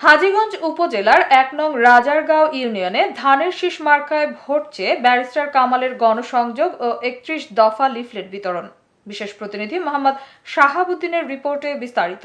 হাজীগঞ্জ উপজেলার এক নং রাজারগাঁও ইউনিয়নে ধানের শীষ মার্কায় ভোট চেয়ে ব্যারিস্টার কামালের গণসংযোগ ও একত্রিশ দফা লিফলেট বিতরণ। বিশেষ প্রতিনিধি মোহাম্মদ শাহাবুদ্দিনের রিপোর্টে বিস্তারিত।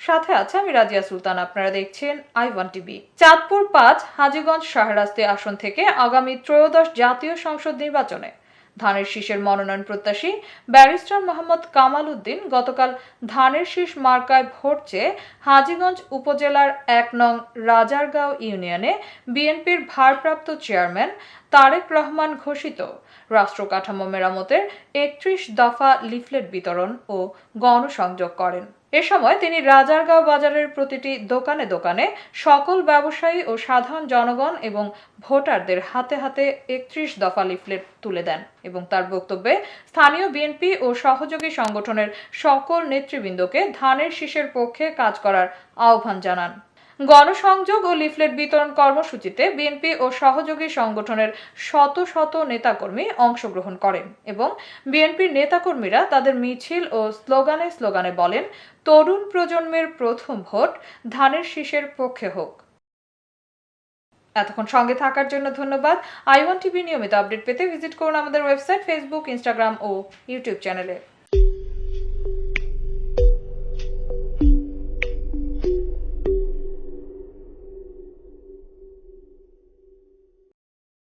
সাথে আছে আমি রাজিয়া সুলতান, আপনারা দেখছেন আই ওয়ান টিভি। চাঁদপুর পাঁচ, হাজীগঞ্জ শাহরাস্তি আসন থেকে আগামী ত্রয়োদশ জাতীয় সংসদ নির্বাচনে। ধানের শীষের মনোনয়ন প্রত্যাশী ব্যারিস্টার মোহাম্মদ কামাল উদ্দিন গতকাল ধানের শীষ মার্কায় ভোট চেয়ে হাজীগঞ্জ উপজেলার এক নং রাজারগাঁও ইউনিয়নে বিএনপির ভারপ্রাপ্ত চেয়ারম্যান তারেক রহমান ঘোষিত। রাষ্ট্র কাঠামো মেরামতের একত্রিশ দফা লিফলেট বিতরণ ও গণসংযোগ করেন। এ সময় তিনি রাজারগাঁও বাজারের প্রতিটি দোকানে দোকানে সকল ব্যবসায়ী ও সাধারণ জনগণ এবং ভোটারদের হাতে হাতে একত্রিশ দফা লিফলেট তুলে দেন এবং তার বক্তব্যে স্থানীয় বিএনপি ও সহযোগী সংগঠনের সকল নেতৃবৃন্দকে ধানের শীষের পক্ষে কাজ করার আহ্বান জানান। গণসংযোগ ও লিফলেট বিতরণ কর্মসূচিতে বিএনপি ও সহযোগী সংগঠনের শত শত নেতাকর্মী অংশগ্রহণ করেন এবং বিএনপির নেতাকর্মীরা তাদের মিছিল ও স্লোগানে স্লোগানে বলেন, তরুণ প্রজন্মের প্রথম ভোট, ধানের শীষের পক্ষে হোক। এতক্ষণ সঙ্গে থাকার জন্য ধন্যবাদ। আই ওয়ান টিভি নিয়মিত আপডেট পেতে ভিজিট করুন আমাদের ওয়েবসাইট, ফেসবুক, ইনস্টাগ্রাম ও ইউটিউব চ্যানেলে।